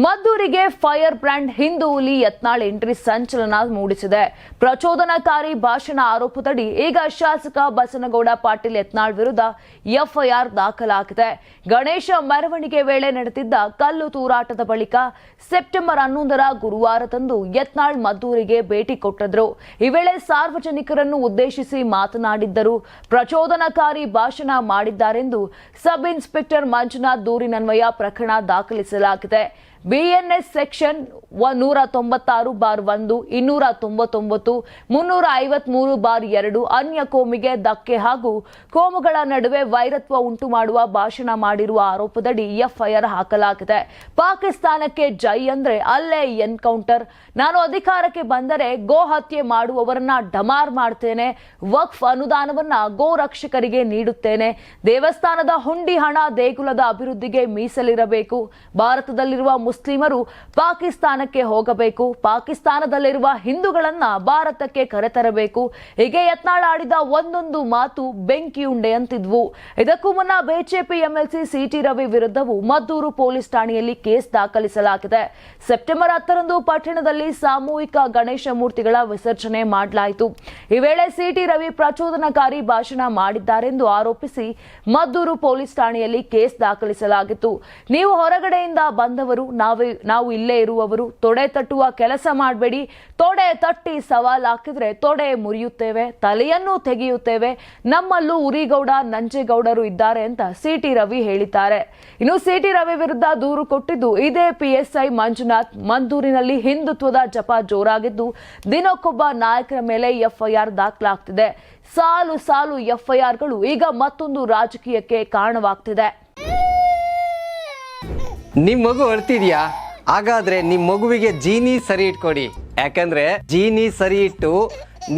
ಮದ್ದೂರಿಗೆ fire brand Hindu ಹುಲಿ Yatnal entry ಸಂಚಲನ ಮೂಡಿಸಿದೆ. ಪ್ರಚೋದನಕಾರಿ ಭಾಷಣ ಆರೋಪದಡಿ ಈಗ ಶಾಸಕ ಬಸನಗೌಡ ಪಾಟೀಲ್ ಯತ್ನಾಳ್ ವಿರುದ್ಧ ಎಫ್ಐಆರ್ ದಾಖಲಾಗಿದೆ. ಗಣೇಶ ಮೆರವಣಿಗೆ ವೇಳೆ ನಡೆದಿದ್ದ ಕಲ್ಲು ತೂರಾಟದ ಬಳಿಕ ಸೆಪ್ಟೆಂಬರ್ ಹನ್ನೊಂದರ ಗುರುವಾರದಂದು ಯತ್ನಾಳ್ ಮದ್ದೂರಿಗೆ ಭೇಟಿ ಕೊಟ್ಟಿದ್ರು. ಈ ವೇಳೆ ಸಾರ್ವಜನಿಕರನ್ನು ಉದ್ದೇಶಿಸಿ ಮಾತನಾಡಿದ್ದರು. ಪ್ರಚೋದನಕಾರಿ ಭಾಷಣ ಮಾಡಿದ್ದಾರೆಂದು ಸಬ್ ಇನ್ಸ್ಪೆಕ್ಟರ್ ಮಂಜುನಾಥ್ ದೂರಿನನ್ವಯ ಪ್ರಕರಣ ದಾಖಲಿಸಲಾಗಿದೆ. ಬಿಎನ್ಎಸ್ ಸೆಕ್ಷನ್ ನೂರ ತೊಂಬತ್ತಾರು ಬಾರ್ ಒಂದು ಇನ್ನೂರ ತೊಂಬತ್ತೊಂಬತ್ತು ಮುನ್ನೂರ ಐವತ್ಮೂರು ಬಾರ್ ಎರಡು ಅನ್ಯ ಕೋಮಿಗೆ ಧಕ್ಕೆ ಹಾಗೂ ಕೋಮುಗಳ ನಡುವೆ ವೈರತ್ವ ಉಂಟು ಮಾಡುವ ಭಾಷಣ ಮಾಡಿರುವ ಆರೋಪದಡಿ ಎಫ್ಐಆರ್ ಹಾಕಲಾಗಿದೆ. ಪಾಕಿಸ್ತಾನಕ್ಕೆ ಜೈ ಅಂದ್ರೆ ಅಲ್ಲೇ ಎನ್ಕೌಂಟರ್. ನಾನು ಅಧಿಕಾರಕ್ಕೆ ಬಂದರೆ ಗೋ ಹತ್ಯೆ ಮಾಡುವವರನ್ನ ಡಮಾರ್ ಮಾಡ್ತೇನೆ. ವಕ್ಫ್ ಅನುದಾನವನ್ನ ಗೋ ರಕ್ಷಕರಿಗೆ ನೀಡುತ್ತೇನೆ. ದೇವಸ್ಥಾನದ ಹುಂಡಿ ಹಣ ದೇಗುಲದ ಅಭಿವೃದ್ಧಿಗೆ ಮೀಸಲಿರಬೇಕು. ಭಾರತದಲ್ಲಿರುವ ಮುಸ್ಲಿಮರು ಪಾಕಿಸ್ತಾನಕ್ಕೆ ಹೋಗಬೇಕು. ಪಾಕಿಸ್ತಾನದಲ್ಲಿರುವ ಹಿಂದೂಗಳನ್ನ ಭಾರತಕ್ಕೆ ಕರೆತರಬೇಕು. ಹೀಗೆ ಯತ್ನಾಳ್ ಆಡಿದ ಒಂದೊಂದು ಮಾತು ಬೆಂಕಿಯುಂಡೆ ಅಂತಿದ್ವು. ಇದಕ್ಕೂ ಮುನ್ನ ಬಿಜೆಪಿ ಎಂಎಲ್ಸಿ ಸಿಟಿ ರವಿ ವಿರುದ್ಧವೂ ಮದ್ದೂರು ಪೊಲೀಸ್ ಠಾಣೆಯಲ್ಲಿ ಕೇಸ್ ದಾಖಲಿಸಲಾಗಿದೆ. ಸೆಪ್ಟೆಂಬರ್ ಹತ್ತರಂದು ಪಟ್ಟಣದಲ್ಲಿ ಸಾಮೂಹಿಕ ಗಣೇಶ ಮೂರ್ತಿಗಳ ವಿಸರ್ಜನೆ ಮಾಡಲಾಯಿತು. ಈ ವೇಳೆ ಸಿಟಿ ರವಿ ಪ್ರಚೋದನಕಾರಿ ಭಾಷಣ ಮಾಡಿದ್ದಾರೆಂದು ಆರೋಪಿಸಿ ಮದ್ದೂರು ಪೊಲೀಸ್ ಠಾಣೆಯಲ್ಲಿ ಕೇಸ್ ದಾಖಲಿಸಲಾಗಿತ್ತು. ನೀವು ಹೊರಗಡೆಯಿಂದ ಬಂದವರು ನಾವೇ ನಾವು ಇಲ್ಲೇ ಇರುವವರು, ತೊಡೆ ತಟ್ಟುವ ಕೆಲಸ ಮಾಡಬೇಡಿ. ತೊಡೆ ತಟ್ಟಿ ಸವಾಲು ಹಾಕಿದ್ರೆ ತೊಡೆ ಮುರಿಯುತ್ತೇವೆ, ತಲೆಯನ್ನು ತೆಗೆಯುತ್ತೇವೆ. ನಮ್ಮಲ್ಲೂ ಉರಿಗೌಡ, ನಂಜೇಗೌಡರು ಇದ್ದಾರೆ ಅಂತ ಸಿ ಟಿ ರವಿ ಹೇಳಿದ್ದಾರೆ. ಇನ್ನು ಸಿ ಟಿ ರವಿ ವಿರುದ್ಧ ದೂರು ಕೊಟ್ಟಿದ್ದು ಇದೇ ಪಿಎಸ್ಐ ಮಂಜುನಾಥ್. ಮಂದೂರಿನಲ್ಲಿ ಹಿಂದುತ್ವದ ಜಪ ಜೋರಾಗಿದ್ದು, ದಿನಕ್ಕೊಬ್ಬ ನಾಯಕರ ಮೇಲೆ ಎಫ್ಐಆರ್ ದಾಖಲಾಗ್ತಿದೆ. ಸಾಲು ಸಾಲು ಎಫ್ಐಆರ್ಗಳು ಈಗ ಮತ್ತೊಂದು ರಾಜಕೀಯಕ್ಕೆ ಕಾರಣವಾಗ್ತಿದೆ. ನಿಮ್ ಮಗು ಅಳ್ತಿದ್ಯಾ ಹಾಗಾದ್ರೆ ನಿಮ್ ಮಗುವಿಗೆ ಜೀನಿ ಸರಿ ಇಟ್ಕೊಡಿ. ಯಾಕಂದ್ರೆ ಜೀನಿ ಸರಿ ಇಟ್ಟು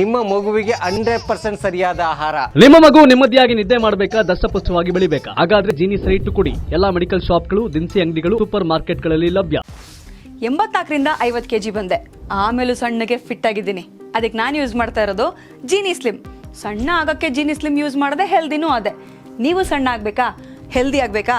ನಿಮ್ಮ ಮಗುವಿಗೆ ಹಂಡ್ರೆಡ್ ಪರ್ಸೆಂಟ್ ಸರಿಯಾದ ಆಹಾರ. ನಿಮ್ಮ ಮಗು ನೆಮ್ಮದಿಯಾಗಿ ನಿದ್ದೆ ಮಾಡಬೇಕಾ ದಷ್ಟಪುಷ್ಟವಾಗಿ ಬೆಳಿಬೇಕಾ? ಹಾಗಾದ್ರೆ ಜೀನಿ ಸರಿ ಇಟ್ಟು ಕೊಡಿ ಎಲ್ಲಾ ಮೆಡಿಕಲ್ ಶಾಪ್ಗಳು ದಿನಸಿ ಅಂಗಡಿಗಳು ಸೂಪರ್ ಮಾರ್ಕೆಟ್ಗಳಲ್ಲಿ ಲಭ್ಯ. ಎಂಬತ್ನಾಲ್ಕರಿಂದ ಐವತ್ತು ಕೆ ಜಿ ಬಂದೆ. ಆಮೇಲೂ ಸಣ್ಣಗೆ ಫಿಟ್ ಆಗಿದ್ದೀನಿ. ಅದಕ್ಕೆ ನಾನು ಯೂಸ್ ಮಾಡ್ತಾ ಇರೋದು ಜೀನಿ ಸ್ಲಿಮ್ ಸಣ್ಣ ಆಗೋಕ್ಕೆ ಜೀನಿ ಸ್ಲಿಮ್ ಯೂಸ್ ಮಾಡದೆ ಹೆಲ್ದಿನೂ ಅದೇ. ನೀವು ಸಣ್ಣ ಆಗಬೇಕಾ? ಹೆಲ್ದಿ ಆಗಬೇಕಾ?